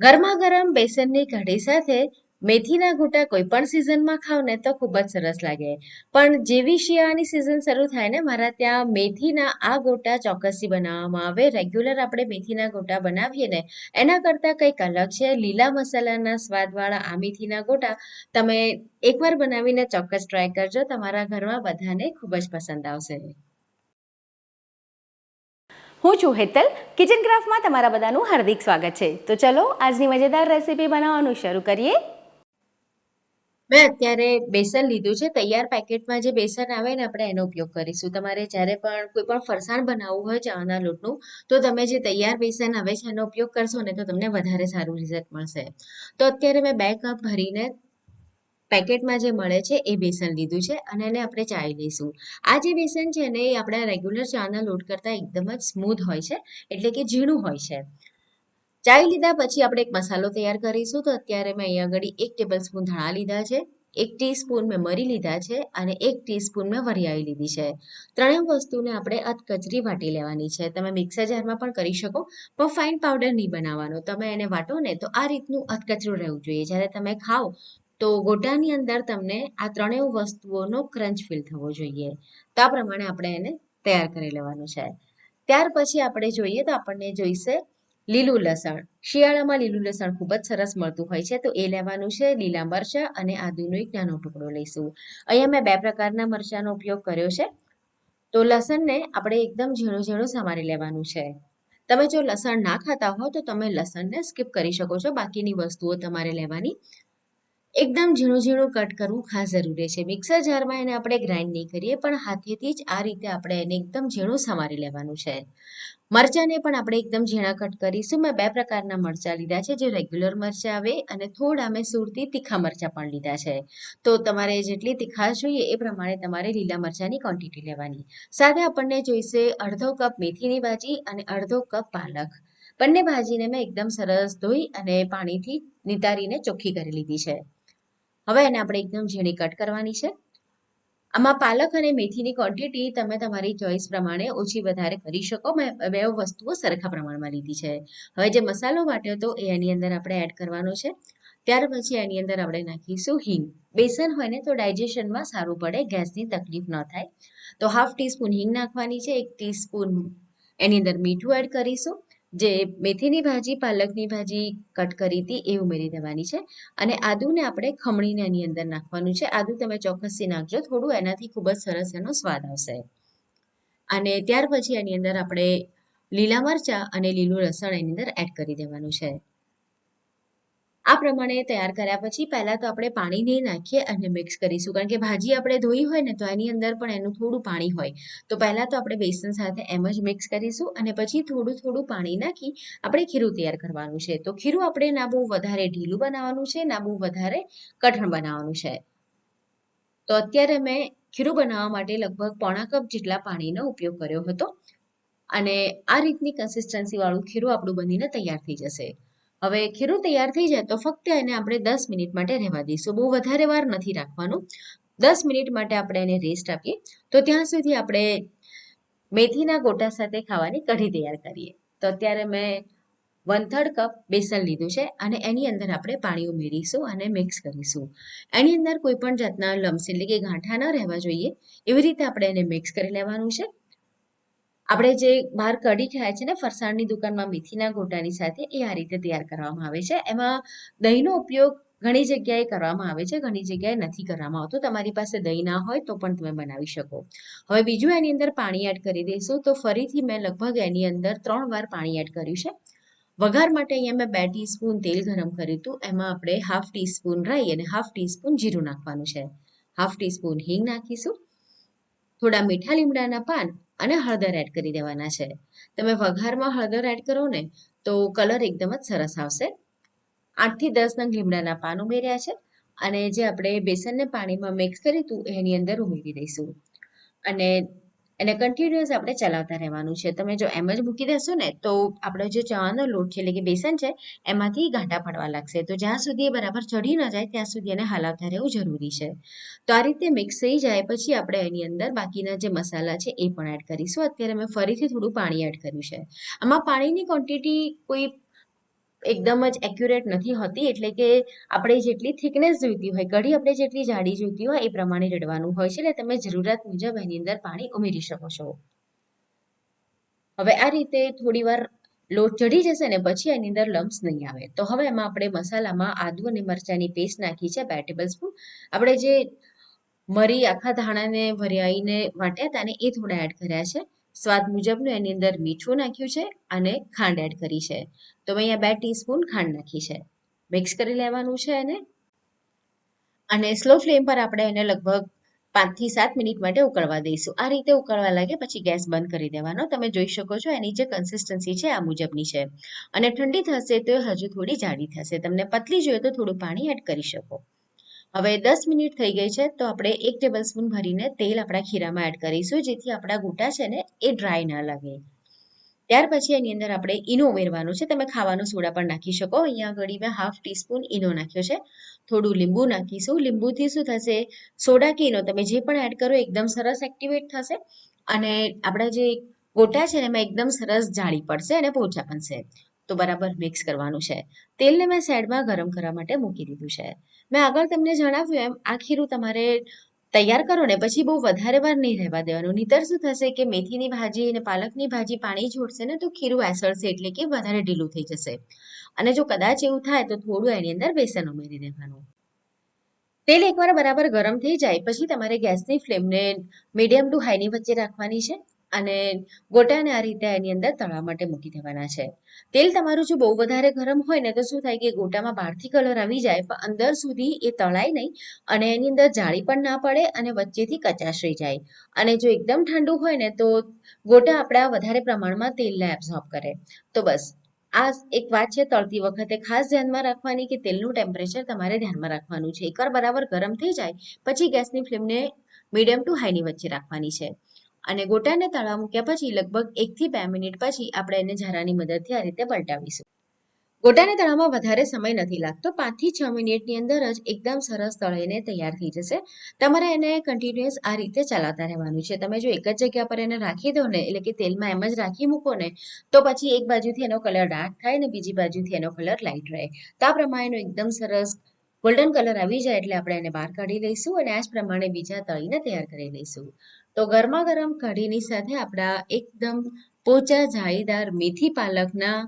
ગરમા ગરમ બેસનની કઢી સાથે મેથીના ગોટા કોઈ પણ સિઝનમાં ખાવ ને તો ખૂબ જ સરસ લાગે. પણ જેવી શિયાળાની સિઝન શરૂ થાય ને, મારા ત્યાં મેથીના આ ગોટા ચોક્કસથી બનાવવામાં આવે. રેગ્યુલર આપણે મેથીના ગોટા બનાવીએ ને, એના કરતાં કંઈક અલગ છે. લીલા મસાલાના સ્વાદવાળા આ મેથીના ગોટા તમે એકવાર બનાવીને ચોક્કસ ટ્રાય કરજો. તમારા ઘરમાં બધાને ખૂબ જ પસંદ આવશે. હું છું હેતલ. કિચન ક્રાફ્ટમાં તમારા બધાનું હાર્દિક સ્વાગત છે. તો ચલો, આજની મજેદાર રેસીપી બનાવવાનું શરૂ કરીએ. મેં અત્યારે બેસન લીધું છે. તૈયાર પેકેટમાં જે બેસન આવે ને, આપણે એનો ઉપયોગ કરીશું. તમારે જ્યારે પણ કોઈ પણ ફરસાણ બનાવવું હોય ચણાના લોટનું, તો તમે જે તૈયાર બેસન આવે છે, એનો ઉપયોગ કરશો ને, તો તમને વધારે સારું રિઝલ્ટ મળશે. તો અત્યારે મેં બે કપ ભરીને પેકેટમાં જે મળે છે એ બેસન લીધું છે અને એને આપણે ચાળી લઈશું. આ જે બેસન છે ને એ આપણા રેગ્યુલર ચાના લોટ કરતાં એકદમ જ સ્મૂથ હોય છે, એટલે કે ઝીણું હોય છે. ચાળી લીધા પછી આપણે એક મસાલો તૈયાર કરીશું તો અત્યારે મેં અહીંયા આગળ એક ટેબલ સ્પૂન ધાણા લીધા છે, એક ટીસ્પૂન મેં મરી લીધા છે અને એક ટીસ્પૂન મેં વરિયાળી લીધી છે. ત્રણેય વસ્તુને આપણે અધકચરી વાટી લેવાની છે. તમે મિક્સર જારમાં પણ કરી શકો, પણ ફાઇન પાવડર નહીં બનાવવાનો. તમે એને વાટો ને તો આ રીતનું અધકચરું રહેવું જોઈએ. જ્યારે તમે ખાઓ તો ગોટાની અંદર તમને આ ત્રણેય વસ્તુઓનો ક્રંચ ફીલ થવો જોઈએ. તો આ પ્રમાણે આપણે એને તૈયાર કરી લેવાનું છે. ત્યાર પછી આપણે જોઈએ તો આપણને જોઈશે લીલું લસણ. શિયાળામાં લીલું લસણ ખૂબ જ સરસ મળતું હોય છે તો એ લેવાનું છે લીલા મરચાં અને આદુનો એક નાનો ટુકડો લઈશું. અહીંયા મેં બે પ્રકારના મરચાંનો ઉપયોગ કર્યો છે. તો લસણને આપણે એકદમ ઝીણું ઝીણું સમારી લેવાનું છે. તમે જો લસણ ના ખાતા હો તો તમે લસણને સ્કીપ કરી શકો છો. બાકીની વસ્તુઓ તમારે લેવાની એકદમ ઝીણું ઝીણું કટ કરવું ખાસ જરૂરી છે. મિક્સર જારમાં એને આપણે ગ્રાઇન્ડ નહીં કરીએ, પણ હાથેથી જ આ રીતે આપણે એને એકદમ ઝીણું સમારી લેવાનું છે. મરચાંને પણ આપણે એકદમ ઝીણા કટ કરીશું. મેં બે પ્રકારના મરચાં લીધા છે. જે રેગ્યુલર મરચાં આવે અને થોડા મેં સુરતી તીખા મરચાં પણ લીધા છે. તો તમારે જેટલી તીખાશ જોઈએ એ પ્રમાણે તમારે લીલા મરચાંની ક્વોન્ટિટી લેવાની. સાથે આપણને જોઈશે અડધો કપ મેથીની ભાજી અને અડધો કપ પાલક. બંને ભાજીને મેં એકદમ સરસ ધોઈ અને પાણીથી નિતારીને ચોખ્ખી કરી લીધી છે. હવે એને આપણે એકદમ ઝીણી કટ કરવાની છે. આમાં પાલક અને મેથીની ક્વોન્ટિટી તમે તમારી ચોઈસ પ્રમાણે ઓછી વધારે કરી શકો. મેં બે વસ્તુઓ સરખા પ્રમાણમાં લીધી છે. હવે જે મસાલો વાટ્યો હતો એ એની અંદર આપણે એડ કરવાનો છે. ત્યાર પછી એની અંદર આપણે નાખીશું હિંગ. બેસન હોય ને તો ડાયજેશનમાં સારું પડે, ગેસની તકલીફ ન થાય. તો હાફ ટીસ્પૂન હિંગ નાખવાની છે, એક ટીસ્પૂન એની અંદર મીઠું એડ કરીશું. જે મેથીની ભાજી, પાલકની ભાજી કટ કરી હતી એ ઉમેરી દેવાની છે. અને આદુને આપણે ખમણીને એની અંદર નાખવાનું છે. આદુ તમે ચોક્કસથી નાખજો. થોડું એનાથી ખૂબ જ સરસ એનો સ્વાદ આવશે. અને ત્યાર પછી એની અંદર આપણે લીલા મરચાં અને લીલું લસણ એની અંદર એડ કરી દેવાનું છે. આ પ્રમાણે તૈયાર કર્યા પછી પહેલાં તો આપણે પાણી નહીં નાખીએ અને મિક્સ કરીશું. કારણ કે ભાજી આપણે ધોઈ હોય ને તો એની અંદર પણ એનું થોડું પાણી હોય. તો પહેલાં તો આપણે બેસન સાથે એમ જ મિક્સ કરીશું અને પછી થોડું થોડું પાણી નાખી આપણે ખીરું તૈયાર કરવાનું છે. તો ખીરું આપણે ના બહુ વધારે ઢીલું બનાવવાનું છે, ના બહુ વધારે કઠણ બનાવવાનું છે. તો અત્યારે મેં ખીરું બનાવવા માટે લગભગ પોણા કપ જેટલા પાણીનો ઉપયોગ કર્યો હતો. અને આ રીતની કન્સિસ્ટન્સી વાળું ખીરું આપણું બનીને તૈયાર થઈ જશે. હવે ખીરું તૈયાર થઈ જાય તો ફક્ત એને આપણે દસ મિનિટ માટે રહેવા દઈશું. બહુ વધારે વાર નથી રાખવાનું. દસ મિનિટ માટે આપણે એને રેસ્ટ આપીએ. તો ત્યાં સુધી આપણે મેથીના ગોટા સાથે ખાવાની કઢી તૈયાર કરીએ. તો અત્યારે મેં વન થર્ડ કપ બેસન લીધું છે અને એની અંદર આપણે પાણી ઉમેરીશું અને મિક્સ કરીશું. એની અંદર કોઈ પણ જાતના લમ્સ એટલે કે ગાંઠા ન રહેવા જોઈએ. એવી રીતે આપણે એને મિક્સ કરી લેવાનું છે. આપણે જે બહાર કઢી ખાય છે ને ફરસાણની દુકાનમાં મેથીના ગોટાની સાથે, એ આ રીતે તૈયાર કરવામાં આવે છે. એમાં દહીંનો ઉપયોગ ઘણી જગ્યાએ કરવામાં આવે છે, ઘણી જગ્યાએ નથી કરવામાં આવતો. તમારી પાસે દહીં ના હોય તો પણ તમે બનાવી શકો. હવે બીજું એની અંદર પાણી એડ કરી દઈશું. તો ફરીથી મેં લગભગ એની અંદર ત્રણ વાર પાણી એડ કર્યું છે. વઘાર માટે અહીંયા મેં બે ટીસ્પૂન તેલ ગરમ કર્યું હતું. એમાં આપણે હાફ ટીસ્પૂન રાઈ અને હાફ ટીસ્પૂન જીરું નાખવાનું છે. હાફ ટીસ્પૂન હિંગ નાખીશું. થોડા મીઠા લીમડાના પાન અને હળદર એડ કરી દેવાના છે. તમે વઘારમાં હળદર એડ કરો ને, તો કલર એકદમ જ સરસ આવશે. આઠથી નંગ લીમડાના પાન ઉમેર્યા છે અને જે આપણે બેસનને પાણીમાં મિક્સ કર્યું હતું એની અંદર ઉમેરી દઈશું. અને એને કન્ટિન્યુઅસ આપણે ચલાવતા રહેવાનું છે. તમે જો એમ જ મૂકી દેશો ને, તો આપણો જે ચવાનો લોટ છે, એટલે કે બેસન છે, એમાંથી ગાંઠા પડવા લાગશે. તો જ્યાં સુધી એ બરાબર ચડી ન જાય, ત્યાં સુધી એને હલાવતા રહેવું જરૂરી છે. તો આ રીતે મિક્સ થઈ જાય, પછી આપણે એની અંદર બાકીના જે મસાલા છે, એ પણ એડ કરીશું. અત્યારે મેં ફરીથી થોડું પાણી એડ કર્યું છે. આમાં પાણીની ક્વોન્ટિટી કોઈ એકદમ જ એક્યુરેટ નથી હોતી, એટલે કે આપણે જેટલી થિકનેસ જોઈતી હોય, કઢી આપણે જેટલી જાડી જોઈતી હોય, એ પ્રમાણે રેડવાનું હોય છે, એટલે તમે જરૂરિયાત મુજબ એની અંદર પાણી ઉમેરી શકો છો. હવે આ રીતે થોડી વાર લોટ ચડી જશે ને પછી એની અંદર લમ્સ નહીં આવે. તો હવે એમાં આપણે મસાલામાં આદુ અને મરચાંની પેસ્ટ નાખી છે, બે ટેબલ સ્પૂન આપણે જે મરી આખા ધાણાને ભર્યાઈને વાટ્યા હતા ને એ થોડા એડ કર્યા છે. સ્વાદ મુજબનું એની અંદર મીઠું નાખ્યું છે અને ખાંડ એડ કરી છે. તો મેં અહીંયા બે ટીસ્પૂન ખાંડ નાખી છે. મિક્સ કરી લેવાનું છે એને. અને સ્લો ફ્લેમ પર આપણે એને લગભગ પાંચથી સાત મિનિટ માટે ઉકળવા દઈશું. આ રીતે ઉકળવા લાગે પછી ગેસ બંધ કરી દેવાનો. તમે જોઈ શકો છો એની જે કન્સિસ્ટન્સી છે આ મુજબની છે. અને ઠંડી થશે તો હજુ થોડી જાડી થશે. તમને પતલી જોઈએ તો થોડું પાણી એડ કરી શકો. હવે દસ મિનિટ થઈ ગઈ છે, તો આપણે એક ટેબલ સ્પૂન ભરીને તેલ આપણા ખીરામાં એડ કરીશું, જેથી આપણા ગોટા છે ને એ ડ્રાય ના લાગે. ત્યાર પછી એની અંદર આપણે ઈનો ઉમેરવાનું છે, તમે ખાવાનો સોડા પણ નાખી શકો. અહીંયા આગળ મેં હાફ ટીસ્પૂન ઈનો નાખ્યો છે. થોડું લીંબુ નાખીશું. લીંબુથી શું થશે? સોડા કે ઈનો, તમે જે પણ એડ કરો, એકદમ સરસ એક્ટિવેટ થશે. અને આપણા જે ગોટા છે ને, એમાં એકદમ સરસ જાળી પડશે અને પોચા બનશે તો બરાબર મિક્સ કરવાનું છે. તેલને મેં સાઈડમાં ગરમ કરવા માટે મૂકી દીધું છે. મેં આગળ તમને જણાવ્યું એમ આ ખીરું તમારે તૈયાર કરો ને પછી બહુ વધારે વાર નહીં રહેવા દેવાનું. નહીતર શું થશે કે મેથીની ભાજી અને પાલકની ભાજી પાણી છોડશે ને તો ખીરું એસળશે એટલે કે વધારે ઢીલું થઈ જશે. અને જો કદાચ એવું થાય તો થોડું એની અંદર બેસન ઉમેરી દેવાનું. તેલ એકવાર બરાબર ગરમ થઈ જાય, પછી તમારે ગેસની ફ્લેમને મીડિયમ ટુ હાઈની વચ્ચે રાખવાની છે. અને ગોટાને આ રીતે એની અંદર તળવા માટે મૂકી દેવાના છે. તેલ તમારું જો બહુ વધારે ગરમ હોય ને તો શું થાય કે ગોટામાં બહારથી કલર આવી જાય, પણ અંદર સુધી એ તળાય નહીં અને એની અંદર જાળી પણ ના પડે અને વચ્ચેથી કચાશ રહી જાય. અને જો એકદમ ઠંડુ હોય ને તો ગોટા આપણા વધારે પ્રમાણમાં તેલને એબ્ઝોર્બ કરે. તો બસ, આ એક વાત છે તળતી વખતે ખાસ ધ્યાનમાં રાખવાની કે તેલનું ટેમ્પરેચર તમારે ધ્યાનમાં રાખવાનું છે. એકવાર બરાબર ગરમ થઈ જાય, પછી ગેસની ફ્લેમને મીડિયમ ટુ હાઈની વચ્ચે રાખવાની છે. અને ગોટાને તળવા મૂક્યા પછી લગભગ એકથી બે મિનિટ પછી આપણે એને ઝારાની મદદથી આ રીતે પલટાવીશું. ગોટાને તળવામાં વધારે સમય નથી લાગતો, પાંચથી છ મિનિટની અંદર જ એકદમ સરસ તળીને તૈયાર થઈ જશે. તમારે એને કન્ટિન્યુઅસ આ રીતે ચલાવતા રહેવાનું છે. તમે જો એક જ જગ્યા પર એને રાખી દો ને, એટલે કે તેલમાં એમ જ રાખી મૂકો ને, તો પછી એક બાજુથી એનો કલર ડાર્ક થાય ને બીજી બાજુથી એનો કલર લાઇટ રહે. તો આ પ્રમાણેનો એકદમ સરસ ગોલ્ડન કલર આવી જાય એટલે આપણે એને બહાર કાઢી લઈશું અને આ જ પ્રમાણે બીજા તળીને તૈયાર કરી લઈશું. તો ગરમા ગરમ કઢીની સાથે આપણા એકદમ પોચા જાળીદાર મેથી પાલકના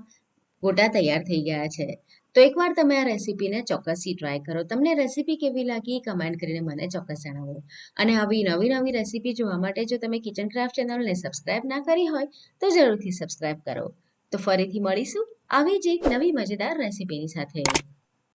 ગોટા તૈયાર થઈ ગયા છે. તો એકવાર તમે આ રેસીપીને ચોક્કસથી ટ્રાય કરો. તમને રેસીપી કેવી લાગી કમેન્ટ કરીને મને ચોક્કસ જણાવો. અને આવી નવી નવી રેસીપી જોવા માટે જો તમે કિચન ક્રાફ્ટ ચેનલને સબસ્ક્રાઇબ ના કરી હોય, તો જરૂરથી સબસ્ક્રાઇબ કરો. તો ફરીથી મળીશું આવી જ એક નવી મજેદાર રેસીપીની સાથે.